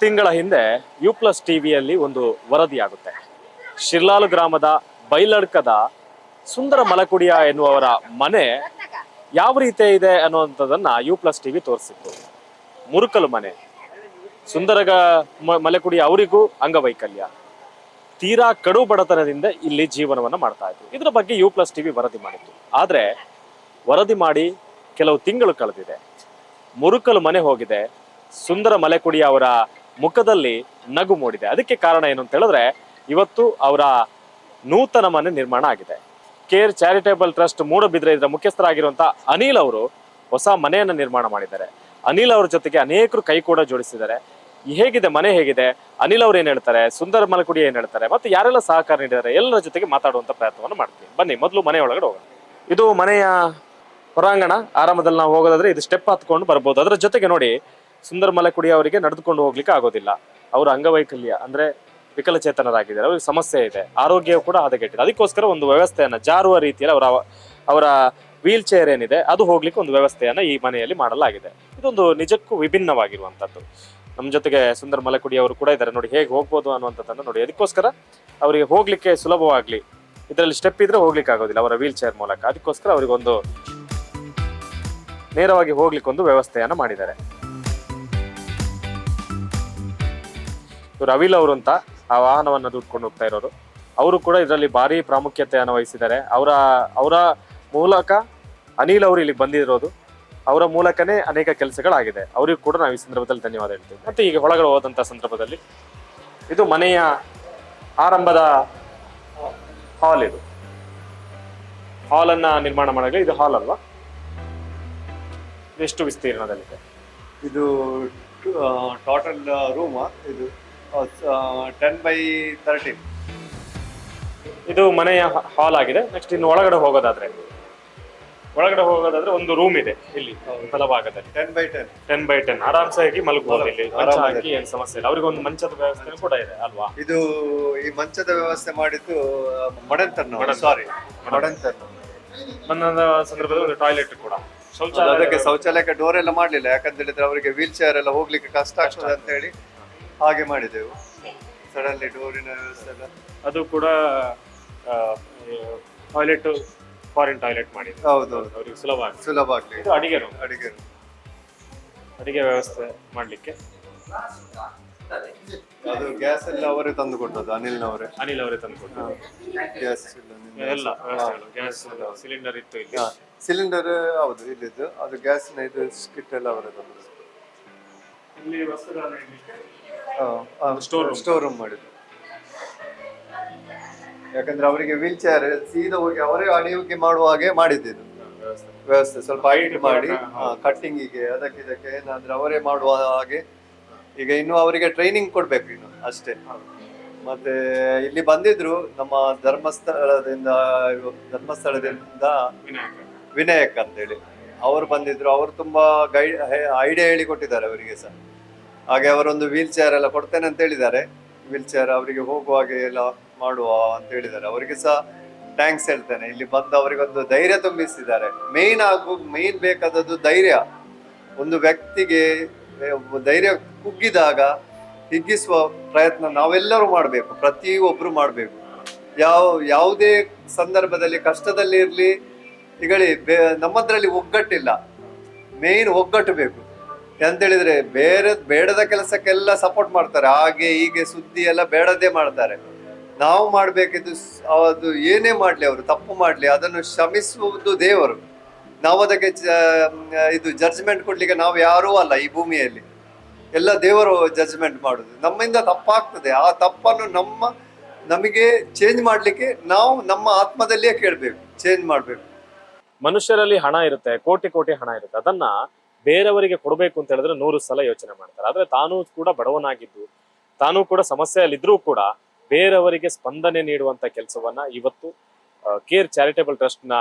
ತಿಂಗಳ ಹಿಂದೆ you plus ಟಿವಿಯಲ್ಲಿ ಒಂದು ವರದಿಯಾಗುತ್ತೆ. ಶಿರ್ಲಾಲು ಗ್ರಾಮದ ಬೈಲಡ್ಕದ ಸುಂದರ ಮಲಕುಡಿಯ ಎನ್ನುವವರ ಮನೆ ಯಾವ ರೀತಿ ಇದೆ ಅನ್ನುವಂಥದ್ದನ್ನ ಯು ಪ್ಲಸ್ ಟಿವಿ ತೋರಿಸಿತ್ತು. ಮುರುಕಲು ಮನೆ. ಸುಂದರಗ ಮಲೆಕುಡಿ ಅವರಿಗೂ ಅಂಗವೈಕಲ್ಯ. ತೀರಾ ಕಡು ಬಡತನದಿಂದ ಇಲ್ಲಿ ಜೀವನವನ್ನ ಮಾಡ್ತಾ ಇದ್ರು. ಇದರ ಬಗ್ಗೆ ಯು ಪ್ಲಸ್ ಟಿವಿ ವರದಿ ಮಾಡಿತ್ತು. ಆದರೆ ವರದಿ ಮಾಡಿ ಕೆಲವು ತಿಂಗಳು ಕಳೆದಿದೆ. ಮುರುಕಲು ಮನೆ ಹೋಗಿದೆ. ಸುಂದರ ಮಲೆಕುಡಿ ಅವರ ಮುಖದಲ್ಲಿ ನಗು ಮೂಡಿದೆ. ಅದಕ್ಕೆ ಕಾರಣ ಏನು ಅಂತ ಹೇಳಿದ್ರೆ, ಇವತ್ತು ಅವರ ನೂತನ ಮನೆ ನಿರ್ಮಾಣ ಆಗಿದೆ. ಕೇರ್ ಚಾರಿಟೇಬಲ್ ಟ್ರಸ್ಟ್ ಮೂಡಬಿದ್ರೆ ಇದರ ಮುಖ್ಯಸ್ಥರಾಗಿರುವಂತಹ ಅನಿಲ್ ಅವರು ಹೊಸ ಮನೆಯನ್ನ ನಿರ್ಮಾಣ ಮಾಡಿದ್ದಾರೆ. ಅನಿಲ್ ಅವ್ರ ಜೊತೆಗೆ ಅನೇಕರು ಕೈ ಕೂಡ ಜೋಡಿಸಿದ್ದಾರೆ. ಹೇಗಿದೆ, ಮನೆ ಹೇಗಿದೆ, ಅನಿಲ್ ಅವ್ರು ಏನ್ ಹೇಳ್ತಾರೆ, ಸುಂದರ ಮಲಕುಡಿ ಏನ್ ಹೇಳ್ತಾರೆ, ಮತ್ತೆ ಯಾರೆಲ್ಲ ಸಹಕಾರ ನೀಡಿದ್ದಾರೆ, ಎಲ್ಲರ ಜೊತೆಗೆ ಮಾತಾಡುವಂತ ಪ್ರಯತ್ನವನ್ನು ಮಾಡ್ತೀವಿ. ಬನ್ನಿ, ಮೊದಲು ಮನೆ ಒಳಗಡೆ ಹೋಗೋಣ. ಇದು ಮನೆಯ ಹೊರಾಂಗಣ. ಆರಂಭದಲ್ಲಿ ನಾವು ಹೋಗೋದಾದ್ರೆ ಇದು ಸ್ಟೆಪ್ ಹತ್ಕೊಂಡು ಬರ್ಬೋದು. ಅದರ ಜೊತೆಗೆ ನೋಡಿ ಸುಂದರ ಮಲಕುಡಿ ಅವರಿಗೆ ನಡೆದುಕೊಂಡು ಹೋಗ್ಲಿಕ್ಕೆ ಆಗೋದಿಲ್ಲ. ಅವರು ಅಂಗವೈಕಲ್ಯ, ಅಂದ್ರೆ ವಿಕಲಚೇತನರಾಗಿದ್ದಾರೆ. ಅವ್ರಿಗೆ ಸಮಸ್ಯೆ ಇದೆ. ಆರೋಗ್ಯ ಕೂಡ ಹದಗೆಟ್ಟಿದೆ. ಅದಕ್ಕೋಸ್ಕರ ಒಂದು ವ್ಯವಸ್ಥೆಯನ್ನ ಜಾರುವ ರೀತಿಯಲ್ಲಿ ಅವರ ಅವರ ವೀಲ್ ಚೇರ್ ಏನಿದೆ, ಅದು ಹೋಗ್ಲಿಕ್ಕೆ ಒಂದು ವ್ಯವಸ್ಥೆಯನ್ನ ಈ ಮನೆಯಲ್ಲಿ ಮಾಡಲಾಗಿದೆ. ಇದೊಂದು ನಿಜಕ್ಕೂ ವಿಭಿನ್ನವಾಗಿರುವಂತದ್ದು ನಮ್ಮ ಜೊತೆಗೆ ಸುಂದರ್ ಮಲಕುಡಿ ಅವರು ಕೂಡ ಇದ್ದಾರೆ. ನೋಡಿ ಹೇಗೆ ಹೋಗ್ಬೋದು ಅನ್ನುವಂಥದ್ದನ್ನು ನೋಡಿ. ಅದಕ್ಕೋಸ್ಕರ ಅವರಿಗೆ ಹೋಗ್ಲಿಕ್ಕೆ ಸುಲಭವಾಗ್ಲಿ, ಇದರಲ್ಲಿ ಸ್ಟೆಪ್ ಇದ್ರೆ ಹೋಗ್ಲಿಕ್ಕೆ ಆಗೋದಿಲ್ಲ ಅವರ ವೀಲ್ ಚೇರ್ ಮೂಲಕ. ಅದಕ್ಕೋಸ್ಕರ ಅವರಿಗೊಂದು ನೇರವಾಗಿ ಹೋಗ್ಲಿಕ್ಕೆ ಒಂದು ವ್ಯವಸ್ಥೆಯನ್ನ ಮಾಡಿದ್ದಾರೆ. ಇವರು ಅವಿಲ್ ಅವರು ಅಂತ ಆ ವಾಹನವನ್ನು ದುಡ್ಕೊಂಡು ಹೋಗ್ತಾ ಇರೋರು. ಅವರು ಕೂಡ ಇದರಲ್ಲಿ ಭಾರಿ ಪ್ರಾಮುಖ್ಯತೆಯನ್ನು ವಹಿಸಿದ್ದಾರೆ. ಅವರ ಅವರ ಮೂಲಕ ಅನಿಲ್ ಅವರು ಇಲ್ಲಿಗೆ ಬಂದಿರೋದು. ಅವರ ಮೂಲಕನೇ ಅನೇಕ ಕೆಲಸಗಳಾಗಿದೆ. ಅವರಿಗೂ ಕೂಡ ನಾವು ಈ ಸಂದರ್ಭದಲ್ಲಿ ಧನ್ಯವಾದ ಹೇಳ್ತೀವಿ. ಮತ್ತೆ ಈಗ ಒಳಗಡೆ ಹೋದಂಥ ಸಂದರ್ಭದಲ್ಲಿ ಇದು ಮನೆಯ ಆರಂಭದ ಹಾಲ್ ಇದು. ಹಾಲ್ ಅನ್ನ ನಿರ್ಮಾಣ ಮಾಡಲಿ ಇದು ಹಾಲ್ ಅಲ್ವಾ? ಎಷ್ಟು ವಿಸ್ತೀರ್ಣದಲ್ಲಿದೆ? ಇದು ಟೋಟಲ್ ರೂಮ್ ಇದು ಟೆನ್ ಬೈ ತರ್ಟಿ ಇದು ಮನೆಯ ಹಾಲ್ ಆಗಿದೆ. ನೆಕ್ಸ್ಟ್ ಇನ್ನು ಒಳಗಡೆ ಹೋಗೋದಾದ್ರೆ. ಒಳಗಡೆ ಹೋಗೋದಾದ್ರೆ ಒಂದು ರೂಮ್ ಇದೆ ಇಲ್ಲಿ ಬಲಭಾಗದಲ್ಲಿ. Ten by ten ten by ten ಆರಾಮ್ಸಾಗಿ ಮಲಗಬಹುದು ಇಲ್ಲಿ. ಮಂಚ ಹಾಕಿ ಏನ್ ಸಮಸ್ಯೆ ಇಲ್ಲ. ಅವ್ರಿಗೆ ಒಂದು ಮಂಚದ ವ್ಯವಸ್ಥೆ ಕೂಡ ಇದೆ ಅಲ್ವಾ? ಇದು ಈ ಮಂಚದ ವ್ಯವಸ್ಥೆ ಮಾಡಿದ್ದು ಮಡಂತರ್ನ ಮಡಂತರ್. ಸಾರಿ ಮಡಂತರ್ನ ನನ್ನ ಸಂದರ್ಭದಲ್ಲಿ ಒಂದು ಟಾಯ್ಲೆಟ್ ಕೂಡ. ಶೌಚಾಲಯ ಅದಕ್ಕೆ ಶೌಚಾಲಯಕ್ಕೆ ಡೋರ್ ಎಲ್ಲ ಮಾಡಲಿಲ್ಲ. ಯಾಕಂತ ಹೇಳಿದ್ರೆ ಅವರಿಗೆ ವೀಲ್ ಚೇರ್ ಎಲ್ಲ ಹೋಗ್ಲಿಕ್ಕೆ ಕಷ್ಟ ಆಗ್ತದೆ. ಅಂತ ಹೇಳಿ ಹಾಗೆ ಮಾಡಿದೆವು. ಸಡನ್ಲಿ ಡೋರಿನ ವ್ಯವಸ್ಥೆ ಎಲ್ಲ ಅದು ಕೂಡ ಟಾಯ್ಲೆಟ್ ಫಾರಿನ್ ಟಾಯ್ಲೆಟ್ ಮಾಡಿದ್ರು. ಹೌದು. ಹೌದು ಅವ್ರಿಗೆ ಸುಲಭ ಆಗ್ತದೆ ಸುಲಭ ಆಗ್ಲಿ ಇದು ಅಡಿಗೆ room. ಅಡಿಗೆ ಅಡಿಗೆ ವ್ಯವಸ್ಥೆ ಮಾಡಲಿಕ್ಕೆ. ಅದು ಗ್ಯಾಸ್ ಎಲ್ಲ ಅವರೇ ತಂದು ಕೊಟ್ಟದ್ದು ಅನಿಲ್ನವರೇ ಅನಿಲ್ ಅವರೇ ತಂದ್ಕೊಟ್ಟು ಗ್ಯಾಸ್ ಎಲ್ಲ ವ್ಯವಸ್ಥೆಗಳು ಗ್ಯಾಸ್ ಸಿಲಿಂಡರ್ ಇತ್ತು ಇಲ್ಲಿ. ಸಿಲಿಂಡರ್ ಹೌದು ಇಲ್ಲಿದ್ದು. ಅದು ಗ್ಯಾಸ್ ಇದು ಸ್ಕಿಟ್ ಎಲ್ಲ ಅವರೇ ತಂದು ಇಲ್ಲಿ ವಸ್ತುಗಳನ್ನು ಇಡ್ಲಿಕ್ಕೆ ಸ್ಟೋರ್ ರೂಮ್ ಸ್ಟೋರ್ ರೂಮ್ ಮಾಡಿದ್ದು. ಯಾಕಂದ್ರೆ ಅವರಿಗೆ ವೀಲ್ ಚೇರ್ ಸೀದಾ ಹೋಗಿ ಅವರೇ ಅಡಿಯುವಿಕೆ ಮಾಡುವ ಹಾಗೆ ಮಾಡಿದ್ದು ವ್ಯವಸ್ಥೆ. ಸ್ವಲ್ಪ ಹೈಟ್ ಮಾಡಿ ಕಟ್ಟಿಂಗಿಗೆ ಅದಕ್ಕೆ ಇದಕ್ಕೆ ಏನಾದ್ರೆ ಅವರೇ ಮಾಡುವ ಹಾಗೆ. ಈಗ ಇನ್ನು ಅವರಿಗೆ ಟ್ರೈನಿಂಗ್ ಕೊಡ್ಬೇಕು ಇನ್ನು ಅಷ್ಟೇ. ಮತ್ತೆ ಇಲ್ಲಿ ಬಂದಿದ್ರು ನಮ್ಮ ಧರ್ಮಸ್ಥಳದಿಂದ ಧರ್ಮಸ್ಥಳದಿಂದ ವಿನಾಯಕ. ಅಂತೇಳಿ. ಅವರು ಬಂದಿದ್ರು ಅವರು ತುಂಬಾ ಗೈಡ್ ಐಡಿಯಾ ಹೇಳಿ ಕೊಟ್ಟಿದ್ದಾರೆ ಅವರಿಗೆ ಸಹ. ಹಾಗೆ ಅವರೊಂದು ವೀಲ್ ಚೇರ್ ಎಲ್ಲ ಕೊಡ್ತೇನೆ ಅಂತ ಹೇಳಿದ್ದಾರೆ. ವೀಲ್ ಚೇರ್ ಅವರಿಗೆ ಹೋಗುವಾಗೆ ಎಲ್ಲ ಮಾಡುವ ಅಂತ ಹೇಳಿದ್ದಾರೆ. ಅವರಿಗೆ ಸಹ ಥ್ಯಾಂಕ್ಸ್ ಹೇಳ್ತೇನೆ. ಇಲ್ಲಿ ಬಂದು ಅವರಿಗೊಂದು ಧೈರ್ಯ ತುಂಬಿಸಿದ್ದಾರೆ. ಮೇನ್ ಆಗು ಮೇನ್ ಬೇಕಾದದ್ದು ಧೈರ್ಯ. ಒಂದು ವ್ಯಕ್ತಿಗೆ ಧೈರ್ಯ ಕುಗ್ಗಿದಾಗ ಹಿಗ್ಗಿಸುವ ಪ್ರಯತ್ನ ನಾವೆಲ್ಲರೂ ಮಾಡಬೇಕು. ಪ್ರತಿಯೊಬ್ಬರು ಮಾಡಬೇಕು. ಯಾವ, ಯಾವುದೇ ಸಂದರ್ಭದಲ್ಲಿ ಕಷ್ಟದಲ್ಲಿ ಇರಲಿ ಈಗಳಿ ನಮ್ಮದ್ರಲ್ಲಿ ಒಗ್ಗಟ್ಟಿಲ್ಲ. ಮೇನ್ ಒಗ್ಗಟ್ಟು ಬೇಕು ಎಂತ ಹೇಳಿದ್ರೆ ಬೇರೆ, ಬೇಡದ ಕೆಲಸಕ್ಕೆಲ್ಲ ಸಪೋರ್ಟ್ ಮಾಡ್ತಾರೆ. ಹಾಗೆ, ಹೀಗೆ ಸುದ್ದಿ ಎಲ್ಲ ಬೇಡದೇ ಮಾಡ್ತಾರೆ. ನಾವು ಮಾಡಬೇಕಿದ್ದು ಅದು ಏನೇ ಮಾಡಲಿ ಅವರು, ತಪ್ಪು ಮಾಡಲಿ, ಅದನ್ನು ಶ್ರಮಿಸುವುದು ದೇವರು. ನಾವು ಅದಕ್ಕೆ ಇದು ಜಡ್ಜ್ಮೆಂಟ್ ಕೊಡಲಿಕ್ಕೆ ನಾವು ಯಾರೂ ಅಲ್ಲ ಈ ಭೂಮಿಯಲ್ಲಿ. ಎಲ್ಲ ದೇವರು ಜಡ್ಜ್ಮೆಂಟ್ ಮಾಡೋದು. ನಮ್ಮಿಂದ ತಪ್ಪಾಗ್ತದೆ. ಆ ತಪ್ಪನ್ನು ನಮ್ಮ, ನಮಗೆ ಚೇಂಜ್ ಮಾಡಲಿಕ್ಕೆ ನಾವು ನಮ್ಮ ಆತ್ಮದಲ್ಲಿಯೇ ಕೇಳಬೇಕು ಚೇಂಜ್ ಮಾಡಬೇಕು. ಮನುಷ್ಯರಲ್ಲಿ ಹಣ ಇರುತ್ತೆ, ಕೋಟಿ ಕೋಟಿ ಹಣ ಇರುತ್ತೆ. ಅದನ್ನ ಬೇರೆಯವರಿಗೆ ಕೊಡಬೇಕು ಅಂತ ಹೇಳಿದ್ರೆ ನೂರು ಸಲ ಯೋಚನೆ ಮಾಡ್ತಾರೆ. ಆದ್ರೆ ತಾನು ಕೂಡ ಬಡವನಾಗಿದ್ದು, ತಾನು ಕೂಡ ಸಮಸ್ಯೆಯಲ್ಲಿದ್ರೂ ಕೂಡ ಬೇರೆಯವರಿಗೆ ಸ್ಪಂದನೆ ನೀಡುವಂತ ಕೆಲಸವನ್ನ ಇವತ್ತು ಕೇರ್ ಚಾರಿಟೇಬಲ್ ಟ್ರಸ್ಟ್ನ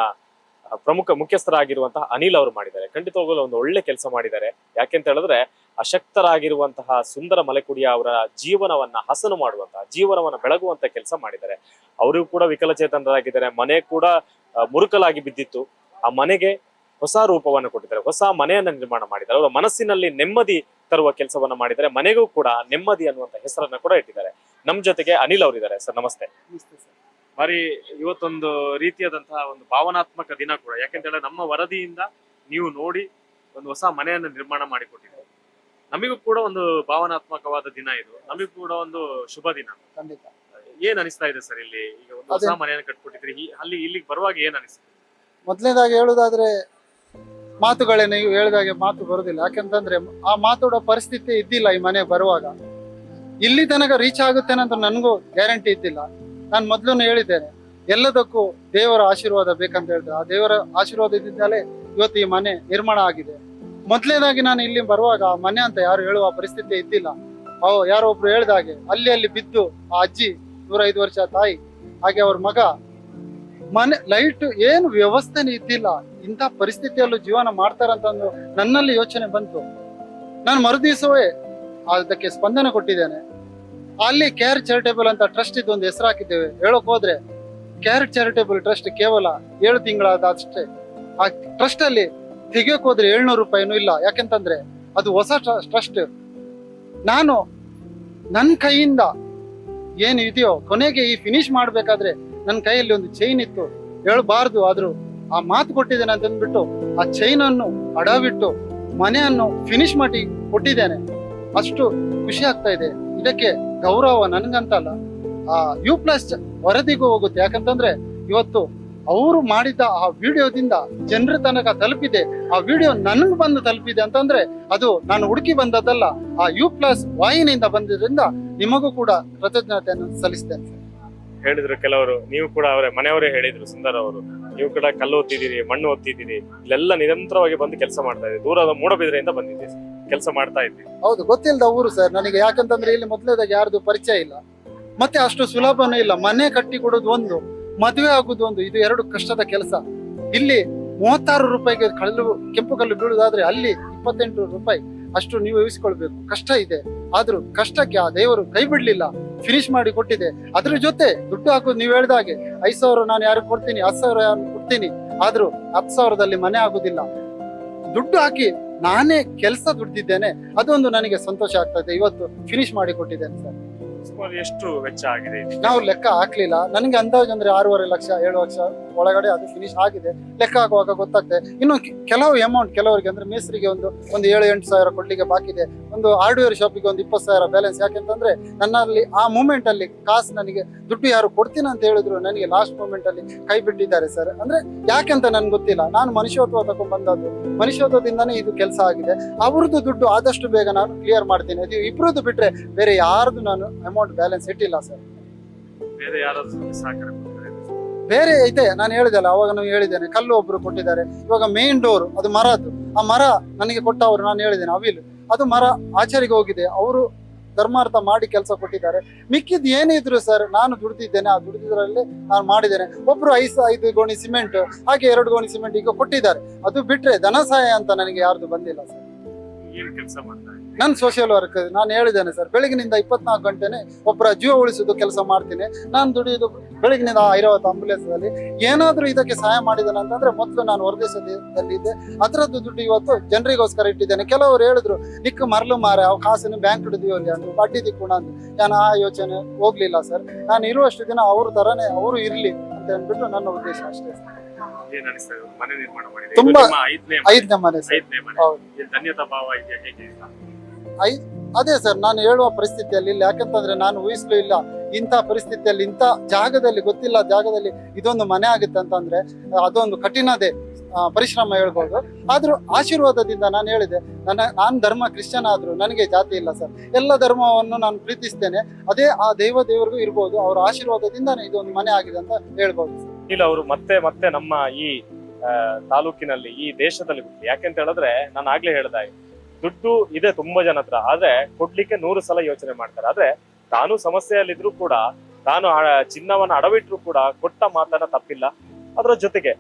ಪ್ರಮುಖ ಮುಖ್ಯಸ್ಥರಾಗಿರುವಂತಹ ಅನಿಲ್ ಅವರು ಮಾಡಿದ್ದಾರೆ. ಖಂಡಿತವಾಗಲೂ ಒಂದು ಒಳ್ಳೆ ಕೆಲಸ ಮಾಡಿದ್ದಾರೆ. ಯಾಕೆಂತ ಹೇಳಿದ್ರೆ ಅಶಕ್ತರಾಗಿರುವಂತಹ ಸುಂದರ ಮಲೆಕುಡಿಯ ಅವರ ಜೀವನವನ್ನ ಹಸನು ಮಾಡುವಂತಹ, ಜೀವನವನ್ನ ಬೆಳಗುವಂತ ಕೆಲಸ ಮಾಡಿದ್ದಾರೆ. ಅವರಿಗೂ ಕೂಡ ವಿಕಲಚೇತನರಾಗಿದ್ದಾರೆ. ಮನೆ ಕೂಡ ಮುರುಕಲಾಗಿ ಬಿದ್ದಿತ್ತು. ಆ ಮನೆಗೆ ಹೊಸ ರೂಪವನ್ನು ಕೊಟ್ಟಿದ್ದಾರೆ ಹೊಸ ಮನೆಯನ್ನ ನಿರ್ಮಾಣ ಮಾಡಿದ್ದಾರೆ ಅವರ ಮನಸ್ಸಿನಲ್ಲಿ ನೆಮ್ಮದಿ ತರುವ ಕೆಲಸವನ್ನ ಮಾಡಿದ್ದಾರೆ ಮನೆಗೂ ಕೂಡ ನೆಮ್ಮದಿ ಅನ್ನುವಂತ ಹೆಸರನ್ನ ಕೂಡ ಇಟ್ಟಿದ್ದಾರೆ. ನಮ್ ಜೊತೆಗೆ ಅನಿಲ್ ಅವರಿದ್ದಾರೆ ಸರ್ ನಮಸ್ತೆ. ಬಾರಿ ಇವತ್ತೊಂದು ರೀತಿಯಾದಂತಹ ಒಂದು ಭಾವನಾತ್ಮಕ ದಿನ ಕೂಡ ಯಾಕೆಂತ ಹೇಳಿದ್ರೆ ನಮ್ಮ ವರದಿಯಿಂದ ನೀವು ನೋಡಿ ಒಂದು ಹೊಸ ಮನೆಯನ್ನು ನಿರ್ಮಾಣ ಮಾಡಿಕೊಟ್ಟಿದ್ದೀರಿ. ನಮಗೂ ಕೂಡ ಒಂದು ಭಾವನಾತ್ಮಕವಾದ ದಿನ ಇದು ನಮಗೂ ಕೂಡ ಒಂದು ಶುಭ ದಿನ. ಖಂಡಿತ. ಏನ್ ಅನಿಸ್ತಾ ಇದೆ ಸರ್ ಇಲ್ಲಿ ಈಗ ಒಂದು ಹೊಸ ಮನೆಯನ್ನು ಕಟ್ಕೊಟ್ಟಿದ್ರಿ ಅಲ್ಲಿ ಇಲ್ಲಿಗೆ ಬರುವಾಗ ಏನ್ ಅನಿಸ್ತದೆ ಮೊದಲನೇದಾಗಿ ಹೇಳುದಾದ್ರೆ ಮಾತುಗಳೇ ನೀವು ಹೇಳಿದಾಗೆ ಮಾತು ಬರುದಿಲ್ಲ. ಯಾಕಂತಂದ್ರೆ ಆ ಮಾತಾಡೋ ಪರಿಸ್ಥಿತಿ ಇದ್ದಿಲ್ಲ ಈ ಮನೆ ಬರುವಾಗ. ಇಲ್ಲಿ ತನಕ ರೀಚ್ ಆಗುತ್ತೆ ಅಂತ ನನಗೂ ಗ್ಯಾರಂಟಿ ಇದ್ದಿಲ್ಲ. ನಾನು ಮೊದ್ಲು ಹೇಳಿದ್ದೇನೆ, ಎಲ್ಲದಕ್ಕೂ ದೇವರ ಆಶೀರ್ವಾದ ಬೇಕಂತ ಹೇಳಿದೆ. ಆ ದೇವರ ಆಶೀರ್ವಾದ ಇದ್ದಿದ್ದಾಲೆ ಇವತ್ತು ಈ ಮನೆ ನಿರ್ಮಾಣ ಆಗಿದೆ. ಮೊದಲನೇದಾಗಿ ನಾನು ಇಲ್ಲಿ ಬರುವಾಗ ಆ ಮನೆ ಅಂತ ಯಾರು ಹೇಳುವ ಪರಿಸ್ಥಿತಿ ಇದ್ದಿಲ್ಲ. ಅವು ಯಾರೋ ಒಬ್ರು ಹೇಳ್ದಾಗೆ ಅಲ್ಲಿ ಅಲ್ಲಿ ಬಿದ್ದು ಆ ಅಜ್ಜಿ ನೂರೈದು ವರ್ಷ ತಾಯಿ, ಹಾಗೆ ಅವ್ರ ಮಗ. ಮನೆ ಲೈಟ್ ಏನು ವ್ಯವಸ್ಥೆನೇ ಇದ್ದಿಲ್ಲ. ಇಂಥ ಪರಿಸ್ಥಿತಿಯಲ್ಲೂ ಜೀವನ ಮಾಡ್ತಾರಂತ ಒಂದು ನನ್ನಲ್ಲಿ ಯೋಚನೆ ಬಂತು. ನಾನು ಮರುದಿವಸವೇ ಅದಕ್ಕೆ ಸ್ಪಂದನೆ ಕೊಟ್ಟಿದ್ದೇನೆ. ಅಲ್ಲಿ ಕೇರ್ ಚಾರಿಟೇಬಲ್ ಅಂತ ಟ್ರಸ್ಟ್ ಇದ್ದು ಒಂದು ಹೆಸರು ಹಾಕಿದ್ದೇವೆ. ಹೇಳೋಕ್ ಹೋದ್ರೆ ಕೇರ್ ಚಾರಿಟೇಬಲ್ ಟ್ರಸ್ಟ್ ಕೇವಲ ಏಳು ತಿಂಗಳಾದ ಅಷ್ಟೇ ಆ ಟ್ರಸ್ಟ್ ಅಲ್ಲಿ ತೆಗಿಯೋಕ್ ಹೋದ್ರೆ ಏಳ್ನೂರು ರೂಪಾಯಿನೂ ಇಲ್ಲ. ಯಾಕೆಂತಂದ್ರೆ ಅದು ಹೊಸ ಟ್ರಸ್ಟ್ ನಾನು ನನ್ನ ಕೈಯಿಂದ ಏನು ಇದೆಯೋ ಕೊನೆಗೆ ಈ ಫಿನಿಶ್ ಮಾಡ್ಬೇಕಾದ್ರೆ ನನ್ನ ಕೈಯಲ್ಲಿ ಒಂದು ಚೈನ್ ಇತ್ತು. ಹೇಳ್ಬಾರ್ದು ಆದ್ರೂ ಆ ಮಾತು ಕೊಟ್ಟಿದ್ದೇನೆ ಅಂತ ಅಂದ್ಬಿಟ್ಟು ಆ ಚೈನ್ ಅನ್ನು ಅಡವಿಟ್ಟು ಮನೆಯನ್ನು ಫಿನಿಶ್ ಮಾಡಿ ಕೊಟ್ಟಿದ್ದೇನೆ. ಅಷ್ಟು ಖುಷಿ ಆಗ್ತಾ ಇದೆ. ಇದಕ್ಕೆ ಗೌರವ ನನಗಂತಲ್ಲ. ಆ ಯು ಪ್ಲಸ್ ವರದಿಗೂ ಹೋಗುತ್ತೆ. ಯಾಕಂತಂದ್ರೆ ಇವತ್ತು ಅವರು ಮಾಡಿದ ಆ ವಿಡಿಯೋದಿಂದ ಜನರ ತನಕ ತಲುಪಿದೆ. ಆ ವಿಡಿಯೋ ನನಗೆ ಬಂದು ತಲುಪಿದೆ ಅಂತಂದ್ರೆ ಅದು ನಾನು ಹುಡುಕಿ ಬಂದದ್ದಲ್ಲ. ಆ ಯು ಪ್ಲಸ್ ವಾಹಿನಿಯಿಂದ ಬಂದಿದ್ರಿಂದ ನಿಮಗೂ ಕೂಡ ಕೃತಜ್ಞತೆಯನ್ನು ಸಲ್ಲಿಸ್ತೇನೆ. ಹೇಳಿದ್ರು ಕೆಲವರು, ನೀವು ಕೂಡ ಅವರೇ, ಮನೆಯವರೇ ಹೇಳಿದ್ರು ಸುಂದರ್ ಅವರು. ನೀವು ಕೂಡ ಕಲ್ಲು ಒತ್ತಿದ್ದೀರಿ, ಮಣ್ಣು ಒತ್ತಿದ್ದೀರಿ, ಇಲ್ಲೆಲ್ಲ ನಿರಂತರವಾಗಿ ಬಂದು ಕೆಲಸ ಮಾಡ್ತಾ ಇದ್ದೀವಿ ದೂರದ ಮೂಡಬಿದ್ರೆಯಿಂದ ಬಂದಿದ್ದೀವಿ ಕೆಲಸ ಮಾಡ್ತಾ ಇದ್ದೀವಿ ಹೌದು ಗೊತ್ತಿಲ್ಲದ ಊರು ಸರ್. ನನಗೆ ಯಾಕಂತಂದ್ರೆ ಇಲ್ಲಿ ಮೊದಲೇದಾಗ ಯಾರ್ದು ಪರಿಚಯ ಇಲ್ಲ. ಮತ್ತೆ ಅಷ್ಟು ಸುಲಭನೂ ಇಲ್ಲ. ಮನೆ ಕಟ್ಟಿ ಕೊಡೋದು ಒಂದು, ಮದುವೆ ಆಗುದು ಒಂದು, ಇದು ಎರಡು ಕಷ್ಟದ ಕೆಲಸ. ಇಲ್ಲಿ ಮೂವತ್ತಾರು ರೂಪಾಯಿಗೆ ಕಲ್ಲು, ಕೆಂಪು ಕಲ್ಲು ಬೀಳುದಾದ್ರೆ ಅಲ್ಲಿ ಇಪ್ಪತ್ತೆಂಟು ರೂಪಾಯಿ ಅಷ್ಟು ನೀವು ಇಸ್ಕೊಳ್ಬೇಕು ಕಷ್ಟ ಇದೆ. ಆದ್ರೂ ಕಷ್ಟಕ್ಕೆ ಆ ದೇವರು ಕೈ ಬಿಡ್ಲಿಲ್ಲ. ಫಿನಿಶ್ ಮಾಡಿ ಕೊಟ್ಟಿದೆ. ಅದ್ರ ಜೊತೆ ದುಡ್ಡು ಹಾಕೋದು ನೀವು ಹೇಳ್ದಾಗೆ ಐದ್ ಸಾವಿರ ನಾನು ಯಾರಿಗೆ ಕೊಡ್ತೀನಿ, ಹತ್ತು ಸಾವಿರ ಯಾರು ಕೊಡ್ತೀನಿ, ಆದ್ರೂ ಹತ್ತು ಸಾವಿರದಲ್ಲಿ ಮನೆ ಆಗುದಿಲ್ಲ. ದುಡ್ಡು ಹಾಕಿ ನಾನೇ ಕೆಲಸ ದುಡ್ದಿದ್ದೇನೆ, ಅದೊಂದು ನನಗೆ ಸಂತೋಷ ಆಗ್ತಾ ಇವತ್ತು ಫಿನಿಶ್ ಮಾಡಿ ಕೊಟ್ಟಿದ್ದೇನೆ ಸರ್. ಎಷ್ಟು ವೆಚ್ಚ ಆಗಿದೆ? ನಾವು ಲೆಕ್ಕ ಹಾಕ್ಲಿಲ್ಲ. ನನಗೆ ಅಂದಾಜು ಅಂದ್ರೆ ಆರೂವರೆ ಲಕ್ಷ, ಏಳು ಲಕ್ಷ ಒಳಗಡೆ ಅದು ಫಿನಿಶ್ ಆಗಿದೆ. ಲೆಕ್ಕ ಹಾಕುವಾಗ ಗೊತ್ತಾಗ್ತದೆ. ಇನ್ನು ಕೆಲವು ಅಮೌಂಟ್ ಕೆಲವರಿಗೆ ಅಂದ್ರೆ ಮೇಸ್ತ್ರಿಗೆ ಒಂದು ಒಂದು ಏಳು, ಎಂಟು ಸಾವಿರ ಕೊಡ್ಲಿಕ್ಕೆ ಬಾಕಿ ಇದೆ. ಒಂದು ಹಾರ್ಡ್ವೇರ್ ಶಾಪಿಗೆ ಒಂದು ಇಪ್ಪತ್ತು ಸಾವಿರ ಬ್ಯಾಲೆನ್ಸ್ ಯಾಕೆಂತಂದ್ರೆ ನನ್ನಲ್ಲಿ ಆ ಮೂಮೆಂಟ್ ಅಲ್ಲಿ ಕಾಸು ನನಗೆ ದುಡ್ಡು ಯಾರು ಕೊಡ್ತೀನಿ ಅಂತ ಹೇಳಿದ್ರು ನನಗೆ ಲಾಸ್ಟ್ ಮೂಮೆಂಟ್ ಅಲ್ಲಿ ಕೈ ಬಿಟ್ಟಿದ್ದಾರೆ ಸರ್ ಅಂದ್ರೆ ಯಾಕೆಂತ ನನ್ಗೆ ಗೊತ್ತಿಲ್ಲ. ನಾನು ಮನುಷ್ಯತ್ವ ತಗೊಂಡ್ ಬಂದದ್ದು ಮನುಷ್ಯತ್ವದಿಂದಾನೇ ಇದು ಕೆಲಸ ಆಗಿದೆ. ಅವ್ರದ್ದು ದುಡ್ಡು ಆದಷ್ಟು ಬೇಗ ನಾನು ಕ್ಲಿಯರ್ ಮಾಡ್ತೀನಿ. ಅದು ಇಬ್ಬರದ್ದು ಬಿಟ್ರೆ ಬೇರೆ ಯಾರ್ದು ನಾನು ಅಮೌಂಟ್ ಬ್ಯಾಲೆನ್ಸ್ ಇಟ್ಟಿಲ್ಲ ಸರ್. ಬೇರೆ ಯಾರಾದ್ರೂ ಸಹಕಾರ ಕೊಡ್ತಾರೆ ಬೇರೆ ಐತೆ ನಾನು ಹೇಳಿದಲ್ಲ ಅವಾಗ ನಾನು ಹೇಳಿದ್ದೇನೆ ಕಲ್ಲು ಒಬ್ರು ಕೊಟ್ಟಿದ್ದಾರೆ. ಇವಾಗ ಮೇನ್ ಡೋರ್ ಅದು ಮರದ್ದು. ಆ ಮರ ನನಗೆ ಕೊಟ್ಟವರು ನಾನು ಹೇಳಿದ್ದೇನೆ ಅವಿಲ್. ಅದು ಮರ ಆಚಾರಿಗೆ ಹೋಗಿದೆ ಅವರು ಧರ್ಮಾರ್ಥ ಮಾಡಿ ಕೆಲಸ ಕೊಟ್ಟಿದ್ದಾರೆ. ಮಿಕ್ಕಿದ್ ಏನಿದ್ರು ಸರ್ ನಾನು ದುಡ್ದಿದ್ದೇನೆ ಆ ದುಡ್ದಿದ್ರಲ್ಲಿ ನಾನು ಮಾಡಿದ್ದೇನೆ. ಒಬ್ರು ಐದು ಐದು ಗೋಣಿ ಸಿಮೆಂಟ್ ಹಾಗೆ ಎರಡು ಗೋಣಿ ಸಿಮೆಂಟ್ ಈಗ ಕೊಟ್ಟಿದ್ದಾರೆ. ಅದು ಬಿಟ್ರೆ ಧನ ಸಹಾಯ ಅಂತ ನನಗೆ ಯಾರ್ದು ಬಂದಿಲ್ಲ ಸರ್. ಏನ್ ಕೆಲಸ ಮಾಡ್ತಾ ಇದ್ದೀರಿ? ನನ್ನ ಸೋಷಿಯಲ್ ವರ್ಕ್ ನಾನು ಹೇಳಿದ್ದೇನೆ ಸರ್ ಬೆಳಗಿನಿಂದ ಇಪ್ಪತ್ನಾಲ್ಕು ಗಂಟೆನೆ ಒಬ್ಬರ ಜೀವ ಉಳಿಸೋದು ಕೆಲಸ ಮಾಡ್ತೀನಿ. ನಾನು ದುಡಿಯೋದು ಬೆಳಗಿನಿಂದ ಐರಾವತ್ತು ಆಂಬುಲೆನ್ಸ್ ಅಲ್ಲಿ ಏನಾದ್ರೂ ಇದಕ್ಕೆ ಸಹಾಯ ಮಾಡಿದ್ದಾನೆ ಅಂತಂದ್ರೆ ಮೊದಲು ನಾನು ಹೊರದೇಶದಲ್ಲಿದ್ದೆ. ಅದರದ್ದು ದುಡ್ಡು ಇವತ್ತು ಜನರಿಗೋಸ್ಕರ ಇಟ್ಟಿದ್ದೇನೆ. ಕೆಲವರು ಹೇಳಿದ್ರು ನಿಕ್ಕ ಮರಳು ಮಾರೆ ಅವು ಕಾಸನ್ನು ಬ್ಯಾಂಕ್ ಹಿಡಿದಿವಲ್ಲಿ ಅಲ್ಲಿ ಅಂದ್ರು. ಬಡ್ಡಿ ದಿಕ್ಕುಣ ಅಂತ ನಾನು ಆ ಯೋಚನೆ ಹೋಗ್ಲಿಲ್ಲ ಸರ್ ನಾನು ಇರುವಷ್ಟು ದಿನ ಅವ್ರ ತರನೇ ಅವರು ಇರ್ಲಿ ಅಂತ ಅಂದ್ಬಿಟ್ಟು ನನ್ನ ಉದ್ದೇಶ ಅಷ್ಟೇ ತುಂಬಾ- ಐದನೇ ಮನೆ. ಧನ್ಯತಾ ಭಾವ ಇದೆಯಾ? ಹೇಗೆ ಅಂತ? ಅದೇ ಸರ್ ನಾನು ಹೇಳುವ ಪರಿಸ್ಥಿತಿಯಲ್ಲಿ ಇಲ್ಲ ಯಾಕಂತಂದ್ರೆ ನಾನು ಊಹಿಸ್ಲೂ ಇಲ್ಲ. ಇಂಥ ಪರಿಸ್ಥಿತಿಯಲ್ಲಿ ಇಂಥ ಜಾಗದಲ್ಲಿ, ಗೊತ್ತಿಲ್ಲ ಜಾಗದಲ್ಲಿ ಇದೊಂದು ಮನೆ ಆಗುತ್ತೆ ಅಂತಂದ್ರೆ, ಅದೊಂದು ಕಠಿಣದೇ ಪರಿಶ್ರಮ ಹೇಳ್ಬೋದು. ಆದ್ರೂ ಆಶೀರ್ವಾದದಿಂದ ನಾನು ಹೇಳಿದೆ, ನನ್ನ, ನಾನು ಧರ್ಮ ಕ್ರಿಶ್ಚಿಯನ್ ಆದರೂ ನನಗೆ ಜಾತಿ ಇಲ್ಲ ಸರ್ ಎಲ್ಲ ಧರ್ಮವನ್ನು ನಾನು ಪ್ರೀತಿಸ್ತೇನೆ. ಅದೇ ಆ ದೈವ ದೇವರಿಗೂ ಇರ್ಬೋದು, ಅವರ ಆಶೀರ್ವಾದದಿಂದ ಇದೊಂದು ಮನೆ ಆಗಿದೆ ಅಂತ ಹೇಳ್ಬೋದು ಇಲ್ಲ, ಅವರು ಮತ್ತೆ ಮತ್ತೆ ನಮ್ಮ ಈ ತಾಲೂಕಿನಲ್ಲಿ, ಈ ದೇಶದಲ್ಲಿ ಯಾಕೆಂತ ಹೇಳಿದ್ರೆ, ನಾನು ಆಗ್ಲೇ ಹೇಳ್ದೆ ದುಡ್ಡು ಇದೆ ತುಂಬಾ ಜನ ಹತ್ರ, ಆದ್ರೆ ಕೊಡ್ಲಿಕ್ಕೆ ನೂರು ಸಲ ಯೋಚನೆ ಮಾಡ್ತಾರೆ. ಆದ್ರೆ ತಾನು ಸಮಸ್ಯೆಯಲ್ಲಿದ್ರು ಕೂಡ, ತಾನು ಚಿನ್ನವನ್ನ ಅಡವಿಟ್ರು ಕೂಡ ಕೊಟ್ಟ ಮಾತನ್ನ ತಪ್ಪಿಲ್ಲ. ಅದರ ಜೊತೆಗೆ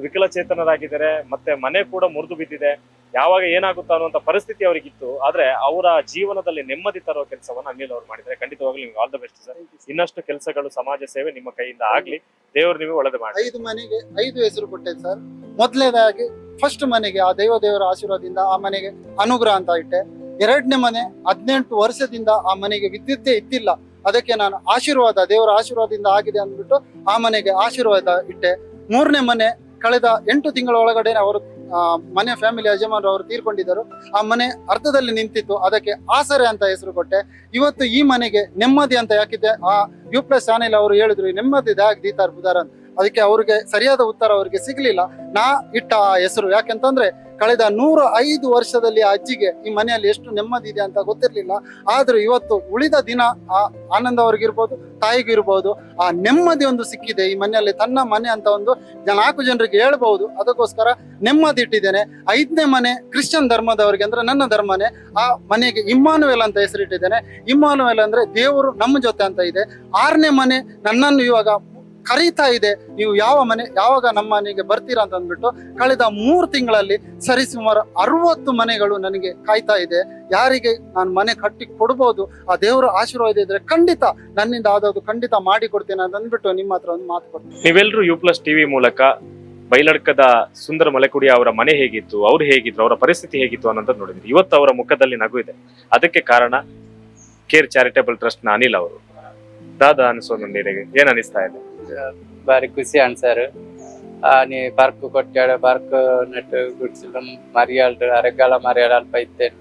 ವಿಕಲಚೇತನರಾಗಿದ್ದಾರೆ, ಮತ್ತೆ ಮನೆ ಕೂಡ ಮುರಿದು ಬಿದ್ದಿದೆ. ಯಾವಾಗ ಏನಾಗುತ್ತೋ ಅನ್ನುವಂಥ ಪರಿಸ್ಥಿತಿ ಅವರಿಗಿತ್ತು. ಆದ್ರೆ ಅವರ ಜೀವನದಲ್ಲಿ ನೆಮ್ಮದಿ ತರೋ ಕೆಲಸವನ್ನು ಅನಿಲ್ ಅವರು ಮಾಡಿದ್ದಾರೆ. ಖಂಡಿತವಾಗ್ಲೂ ನಿಮ್ಗೆ ಆಲ್ ದ ಬೆಸ್ಟ್ ಸರ್ ಇನ್ನಷ್ಟು ಕೆಲಸಗಳು ಸಮಾಜ ಸೇವೆ ನಿಮ್ಮ ಕೈಯಿಂದ ಆಗಲಿ ದೇವರು ನಿಮಗೆ ಒಳ್ಳೆದು ಮಾಡಿ ಐದು ಮನೆಗೆ ಐದು ಹೆಸರು ಕೊಟ್ಟೆ ಸರ್ ಮೊದಲನೇದಾಗಿ ಫಸ್ಟ್ ಮನೆಗೆ ಆ ದೈವ ದೇವರ ಆಶೀರ್ವಾದದಿಂದ ಆ ಮನೆಗೆ ಅನುಗ್ರಹ ಅಂತ ಇಟ್ಟೆ. ಎರಡನೇ ಮನೆ ಹದಿನೆಂಟು ವರ್ಷದಿಂದ ಆ ಮನೆಗೆ ವಿದ್ಯುತ್ತೇ ಇದ್ದಿಲ್ಲ. ಅದಕ್ಕೆ ನಾನು ಆಶೀರ್ವಾದ ದೇವರ ಆಶೀರ್ವಾದದಿಂದ ಆಗಿದೆ ಅಂದ್ಬಿಟ್ಟು ಆ ಮನೆಗೆ ಆಶೀರ್ವಾದ ಇಟ್ಟೆ. ಮೂರನೇ ಮನೆ ಕಳೆದ ಎಂಟು ತಿಂಗಳ ಒಳಗಡೆ ಅವರು ಮನೆ ಫ್ಯಾಮಿಲಿ ಯಜಮಾನರು ಅವರು ತೀರ್ಕೊಂಡಿದ್ದರು. ಆ ಮನೆ ಅರ್ಧದಲ್ಲಿ ನಿಂತಿತ್ತು. ಅದಕ್ಕೆ ಆಸರೆ ಅಂತ ಹೆಸರು ಕೊಟ್ಟೆ. ಇವತ್ತು ಈ ಮನೆಗೆ ನೆಮ್ಮದಿ ಅಂತ ಯಾಕಿದೆ? ಆ, ಯು ಪ್ಲಸ್ ಚಾನೆಲ್ ಅವರು ಹೇಳಿದ್ರು, ನೆಮ್ಮದಿ ದೀತಾರ್ ಬುದಾರ್ ಅಂತ. ಅದಕ್ಕೆ ಅವ್ರಿಗೆ ಸರಿಯಾದ ಉತ್ತರ ಅವರಿಗೆ ಸಿಗಲಿಲ್ಲ. ನಾ ಇಟ್ಟ ಆ ಹೆಸರು. ಯಾಕೆಂತಂದ್ರೆ ಕಳೆದ ನೂರ ಐದು ವರ್ಷದಲ್ಲಿ ಆ ಅಜ್ಜಿಗೆ ಈ ಮನೆಯಲ್ಲಿ ಎಷ್ಟು ನೆಮ್ಮದಿ ಇದೆ ಅಂತ ಗೊತ್ತಿರಲಿಲ್ಲ. ಆದರೂ ಇವತ್ತು ಉಳಿದ ದಿನ ಆ ಆನಂದ ಅವ್ರಿಗಿರ್ಬೋದು ತಾಯಿಗೂ ಇರ್ಬೋದು, ಆ ನೆಮ್ಮದಿ ಒಂದು ಸಿಕ್ಕಿದೆ. ಈ ಮನೆಯಲ್ಲಿ ತನ್ನ ಮನೆ ಅಂತ ಒಂದು ನಾಲ್ಕು ಜನರಿಗೆ ಹೇಳ್ಬಹುದು. ಅದಕ್ಕೋಸ್ಕರ ನೆಮ್ಮದಿ ಇಟ್ಟಿದ್ದೇನೆ. ಐದನೇ ಮನೆ ಕ್ರಿಶ್ಚಿಯನ್ ಧರ್ಮದವರಿಗೆ ಅಂದ್ರೆ ನನ್ನ ಧರ್ಮನೇ. ಆ ಮನೆಗೆ ಇಮ್ಮಾನುವೆಲ್ ಅಂತ ಹೆಸರಿಟ್ಟಿದ್ದೇನೆ. ಇಮ್ಮಾನುವೆಲ್ ಅಂದ್ರೆ ದೇವರು ನಮ್ಮ ಜೊತೆ ಅಂತ ಇದೆ. ಆರನೇ ಮನೆ ನನ್ನನ್ನು ಇವಾಗ ಕರೀತಾ ಇದೆ. ನೀವು ಯಾವ ಮನೆ, ಯಾವಾಗ ನಮ್ಮ ಮನೆಗೆ ಬರ್ತೀರಾ ಅಂತ ಅಂದ್ಬಿಟ್ಟು ಕಳೆದ ಮೂರು ತಿಂಗಳಲ್ಲಿ ಸರಿಸುಮಾರು ಅರವತ್ತು ಮನೆಗಳು ನನಗೆ ಕಾಯ್ತಾ ಇದೆ. ಯಾರಿಗೆ ನಾನು ಮನೆ ಕಟ್ಟಿ ಕೊಡ್ಬೋದು, ಆ ದೇವರ ಆಶೀರ್ವಾದ ಇದ್ರೆ ಖಂಡಿತ ನನ್ನಿಂದ ಆದದ್ದು ಖಂಡಿತ ಮಾಡಿ ಕೊಡ್ತೇನೆ ಅಂತ ಅಂದ್ಬಿಟ್ಟು ನಿಮ್ಮ ಹತ್ರ ಒಂದು ಮಾತು ಕೊಡ್ತೀನಿ. ನೀವೆಲ್ಲರೂ ಯು ಪ್ಲಸ್ ಟಿವಿ ಮೂಲಕ ಬೈಲಡ್ಕದ ಸುಂದರ ಮಲೆಕುಡಿ ಅವರ ಮನೆ ಹೇಗಿತ್ತು, ಅವ್ರು ಹೇಗಿದ್ರು, ಅವರ ಪರಿಸ್ಥಿತಿ ಹೇಗಿತ್ತು ಅನ್ನೋದನ್ನ ನೋಡಿದ್ರಿ ಇವತ್ತು ಅವರ ಮುಖದಲ್ಲಿ ನಗು ಇದೆ. ಅದಕ್ಕೆ ಕಾರಣ ಕೇರ್ ಚಾರಿಟೇಬಲ್ ಟ್ರಸ್ಟ್ನ ಅನಿಲ್ ಅವರು. ದಾದಾ ಅನಿಸೋದು ಏನ್ ಅನಿಸ್ತಾ ಇದೆ? ಬಾರಿ ಖುಷಿ ಅನ್ಸಾರು ಆ ನೀ ಪಾರ್ಕ್ ಕೊಟ್ಟಾಡ ಪಾರ್ಕ್ ನೆಟ್ ಗುಡ್ಸಿಲ ಮರಿಯಾಳ್ರು ಅರೆಕಾಲ ಮರಿಯಾಳ ಅಲ್ಪ ಇತ್ತೇನು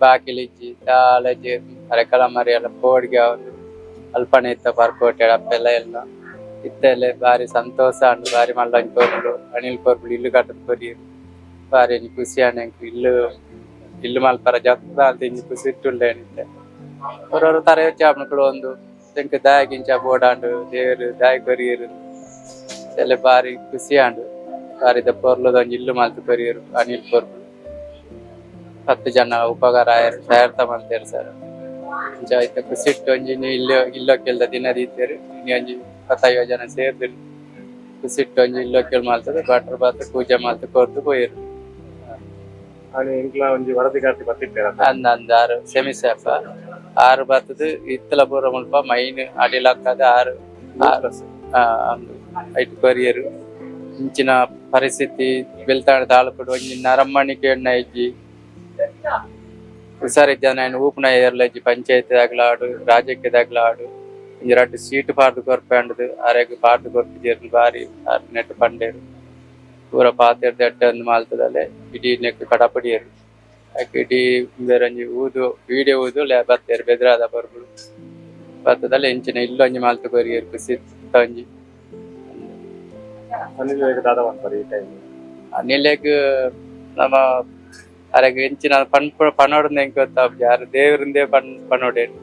ಬಾಕಿಲಿಜ್ಜಿ ದಾಲಜ್ಜಿ ಅರೆಕಾಲ ಮರಿಯಾಳ ಕೋಡ್ಗೆ ಒಂದು ಅಲ್ಪನೆ ಇತ್ತ ಪಾರ್ಕ್ ಕೊಟ್ಟಾಡ ಅಪ್ಪೆಲ್ಲ ಎಲ್ಲ ಇತ್ತೆಲ್ಲ ಬಾರಿ ಸಂತೋಷ ಅಂಡ್ ಬಾರಿ ಮಲ್ಲಂಜ್ ಕೋರ್ಬುಡು ಅನಿಲ್ ಕೋರ್ಬುಡು ಇಲ್ಲು ಕಟ್ಟದ ಕೊರಿಯರು ಬಾರಿ ನೀ ಖುಷಿ ಅಣ್ಣಂಕ್ ಇಲ್ಲು ಇಲ್ಲು ಮಲ್ಪರ ಜಪ್ಪ ಅಂತ ಇಂಜಿ ಖುಷಿ ಇಟ್ಟುಳ್ಳೆ ಏನಿತ್ತೆ ಅವ್ರವ್ರ ತರ ಚಾಪ್ನಗಳು ಒಂದು ತೆಂಕ ದಾಯಕಿಂಚ ಬೋಡಾಂಡು, ದೇವರು ದಾಯ ಕೊರಿಯರು ಎಲ್ಲ ಬಾರಿ ಖುಷಿ ಆಂಡು ಬಾರಿ ಪೊರ್ಲದ ಒಂಜಿ ಇಲ್ಲು ಮಲ್ತು ಕೊರಿಯರು, ಅನಿಲ್ ಪೊರ್ಲು. ಹತ್ತು ಜನ ಉಪಕಾರ ಆಯರು ತಯಾರ್ತ ಮಾಡ್ತಾರೆ ಸರ್. ಇಂಚ ಐತ ಖುಷಿ ಇಟ್ಟು ಒಂಜಿ ನೀವು ಇಲ್ಲೋ ಇಲ್ಲೋ ಕೇಳ್ದ ದಿನ ದೀತೇರು ಇನ್ನು ಒಂಜಿ ಇಪ್ಪತ್ತೈದು ಜನ ಸೇರ್ದಿರು. ಖುಷಿ ಇಟ್ಟು ಒಂಜಿ ಇಲ್ಲೋ ಕೇಳಿ ಮಾಲ್ತದೆ ಭಟ್ರು ಬಾತ್, ಪೂಜೆ ಮಾಲ್ತು ಕೊರ್ದು ಹೋಯ್ರು ಒಂಜಿ ವರದಿಗಾರ್ತಿ ಬರ್ತಿದ್ದೇನೆ ಅಂದ ಅಂದ ಆರು ಸೆಮಿ ಸೇಫ ಆರು ಬರ್ತದು ಇತ್ತಲ ಪೂರ ಮುಲ್ಪ ಮೈನ್ ಅಡಿಲಕ್ಕದ ಆರು ಆರು ಆ, ಅಂದು ಐಟ್ ಕೊರಿಯರು ಇಂಚಿನ ಪರಿಸ್ಥಿತಿ ಬೆಳ್ತಾಣ ತಾಲೂಕು ಒಂಜಿ ನರಮ್ಮಣಿಕೆ ಎಣ್ಣ ಇಜ್ಜಿ ಹುಷಾರಿದ್ದ ನಾನು ಊಪನ ಏರ್ಲಜ್ಜಿ ಪಂಚಾಯತ್ ದಾಗ್ಲಾಡು ರಾಜ್ಯಕ್ಕೆ ದಾಗ್ಲಾಡು ಇಂಜಿ ರಡ್ಡು ಸೀಟ್ ಪಾರ್ದು ಕೊರ್ಪಂಡದು ಅರೆಗ್ ಪಾರ್ದು ಕೊರ್ಪಿಜೇರು ಬಾರಿ ಆರ್ ನೆಟ್ ಪಂಡೇರು ಪೂರ ಪಾತೆರ್ ಎಡ್ಡೆ ಒಂದು ಮಾಲ್ತದಲ್ಲೇ ಇಡೀ ನೆಕ್ ಕಡಪಡಿಯರು. ಯಾಕೆ ಇಡೀ ಬೇರಂಜಿ ಊದು ವಿಡಿಯೋ ಊದು ಲೇ ಬತ್ತೇರು ಬೆದ್ರಾದ ಬರ್ಬುಡು. ಬತ್ತದಲ್ಲ ಇಂಚಿನ ಇಲ್ಲೊಂಜಿ ಮಾಲ್ತು ಬರಿಯರು ಟೈಮ್ ಅನಿಲೆಗ್ ನಮ್ಮ ಅರೆಗ್ ಇಂಚಿನ ಪಣ್ ಪಣೋಡನ್ನ ಹೆಂಗ್ ಗೊತ್ತಾವ್ ಯಾರು ದೇವರಿಂದೇ ಪಣ್ ಪಣೋಡೇನು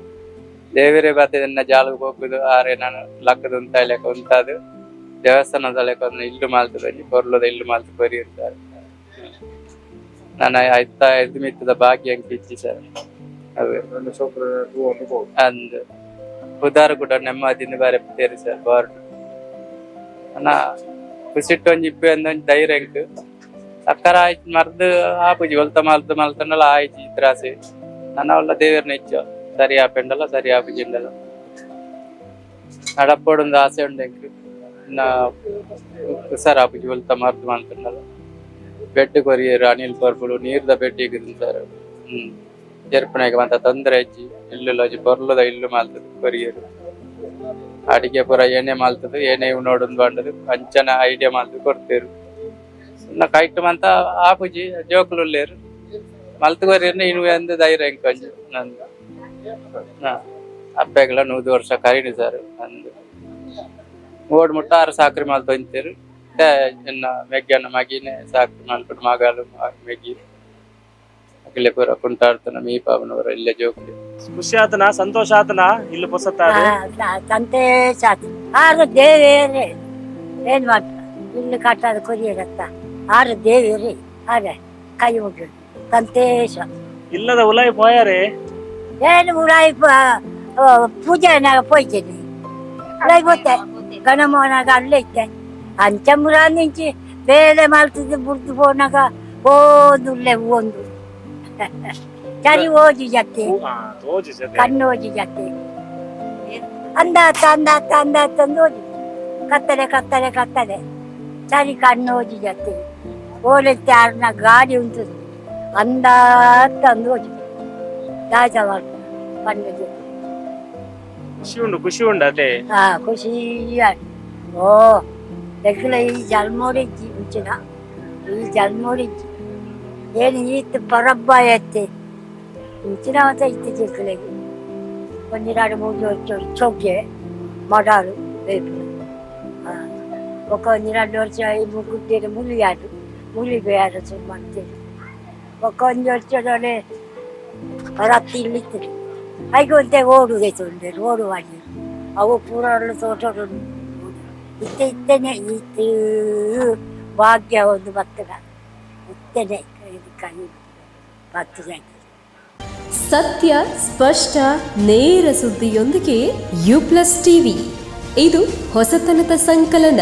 ದೇವರೇ ಬರ್ತದೆ ಜಾಲಗ್ ಹೋಗುದು ಆರೆ ನಾನು ಲಕ್ಕದ ಉಂಟ ಲೆಕ್ಕ ಉಂಟಾದು ದೇವಸ್ಥಾನದ ಲೆಕ್ಕ ಒಂದು ಇಲ್ಲು ಮಾಲ್ತದ ಕೊರ್ಲದ ಇಲ್ಲು ಮಾಲ್ತು ಕೊರಿ ಇರ್ತಾರೆ ನಾನು ಆಯ್ತ ಎದ್ದು ಮಿತ್ತದ ಭಾಗ್ಯ ಅಂಕ ಇಚ್ಚಿ ಸರ್. ಅವು ಅಂದ್ ಉದಾರ ಕೂಡ ನೆಮ್ಮದಿನ ಬಾರಿ ತೇರಿ ಸರ್ ಬಾರ್ಡ್. ಅನ್ನ ಕುಸಿಟ್ಟು ಒಂಜಿ ಇಪ್ಪೆ ಒಂದೊಂಜಿ ಧೈರ್ಯ ಎಂಕ್ ಅಕ್ಕರ ಆಯ್ತು ಮರ್ದು ಆಪುಜಿ ಹೊಲ್ತ ಮಲ್ತು ಮಲ್ತಂಡಲ ಆಯ್ತು ಇತ್ರಾಸೆ ನನ್ನ ಒಲ್ಲ ದೇವರನ್ನ ಇಚ್ಚ. ಸರಿ ಆಪೆಂಡಲ್ಲ ಸರಿ ಆಪುಜಿಂಡಲ್ಲ ನಡಪ್ಪೊಡೊಂದು ಆಸೆ ಉಂಡೆಂಕ್ ಸರ್ ಆಪುಜಿ ಹೊಲ್ತ ಮರ್ದು ಮಲ್ತಂಡಲ್ಲ ಬೆಡ್ ಕೊರಿಯರು, ಅನಿಲ್ ಕೊರ್ಬುಡು ನೀರ್ದ ಬೆಡ್ ಇಗಿದ್ರು ಸರ್. ಹ್ಮ್. ಜರ್ಪಣೆಗೆ ಬಂತ ತೊಂದರೆ ಇಜ್ಜಿ ಇಲ್ಲು ಬರ್ಲದ ಇಲ್ಲು ಮಾಲ್ತದ ಕೊರಿಯರು. ಅಡಿಗೆ ಪೂರ ಏನೇ ಮಾಲ್ತದು, ಏನೇ ನೋಡೊಂದು ಬಂಡದು ಅಂಚನ ಐಡಿಯಾ ಮಾಲ್ತು ಕೊಡ್ತೇರು ಇನ್ನ ಕೈಟ್ ಮಂತ ಆಪುಜಿ, ಜೋಕುಲುಲ್ಲೇರು. ಮಲ್ತು ಕೊರಿಯರ್ನ ಇನ್ನು ಎಂದು ಧೈರ್ಯ ಎಂಕೊಂಜಿ ನಂದು. ಹಾ. ಅಪ್ಪೆಗಳ ನೂದು ವರ್ಷ ಕರೀನಿ ಸರ್ ನಂದು. ಓಡ್ ಮುಟ್ಟಾರು ಸಾಕ್ರಿ ಮಾಲ್ ಬಂತೀರಿ. ಎನ್ನ ಮೆಗ್ಗನ ಮಗಿನ ಸಾಕ್ರಿ ಮಾಲ್ಪಟ್ಟು ಮಗಾಲು ಮೆಗ್ಗಿ ಅಗಲೆ ಪೂರ ಮೀ ಪಾವನವರು ಇಲ್ಲೇ ಜೋಗ್ಲಿ. ಖುಷಿ ಆತನ? ಸಂತೋಷ ಆತನ? ಇಲ್ಲಿ ಪುಸತ್ತ ಸಂತೋಷ ಆತ ಆರು ದೇವೇರಿ ಏನ್ ಮಾಡ ಇಲ್ಲಿ ಕಟ್ಟದ ಕುರಿಯರತ್ತ ಆರು ದೇವೇರಿ ಹಾಗೆ ಕೈ ಮುಗ್ದು. ಸಂತೋಷ. ಇಲ್ಲದ ಉಲಾಯಿ ಪೋಯಾರಿ? ಏನು ಉಲಾಯಿ ಪೂಜೆ ನಾಗ ಪೋಯ್ತೀನಿ. ಉಲಾಯಿ ಘನಮೋನಾಗ ಅಲ್ಲೇ ಇದ್ದೆ ಅಂಚಮುರ ನಿಂಚಿ ಬೇಲೆ ಮಾಡ್ತಿದ್ದೆ ಬುಡ್ದು ಹೋನಾಗ ಓದುಲ್ಲೆ ಒಂದು ಸರಿ ಓಜಿ ಜಕ್ಕೆ ಕಣ್ಣು ಓಜಿ ಜಕ್ಕೆ ಅಂದಾತ ಅಂದಾತ ಅಂದಾತ ಅಂದು ಓಜಿ ಕತ್ತಲೆ ಕತ್ತಲೆ ಕತ್ತಲೆ ಸರಿ ಕಣ್ಣು ಓಜಿ ಜಕ್ಕೆ ಓಲತ್ತೆ ಆರ್ನ ಗಾಡಿ ಉಂಟು ಅಂದಾತ ಅಂದು ಓಜಿ ರಾಜ ಮಾಡಿ ಪಂಡಿಗೆ शिवण कुशिवण राहते हा खुशी हो దగ్గర ఈ జల్మూరించి ఉంచిన ఈ జల్మూరించి నేను ఈ పరబ్బా ఎత్తే ఉంచినంత ఇత్తి చేసుకోలేదు కొన్ని నాడు మూడు వచ్చాడు చొక్కే మడాలు వేపు ఒక కొన్ని రెండు వచ్చాయి ముగ్గురు ములిగాడు ములిపోయారు మంచి ఒక కొన్ని వచ్చాడోనే రత్తి ఇల్లు ಓಡುಗೆ ತೊಂದರೆ ಓಡು ಮಾಡಿ. ಅವು ಪೂರ ತೋಟ ಇತ್ತ, ಇತ್ತನೆ, ಇತ್ತು. ಭಾಗ್ಯ ಒಂದು ಇತ್ತನೆ ಕೈ ಭತ್ತದ ಸತ್ಯ, ಸ್ಪಷ್ಟ, ನೇರ ಸುದ್ದಿಯೊಂದಿಗೆ ಯು ಪ್ಲಸ್ ಟಿವಿ. ಇದು ಹೊಸತನದ ಸಂಕಲನ.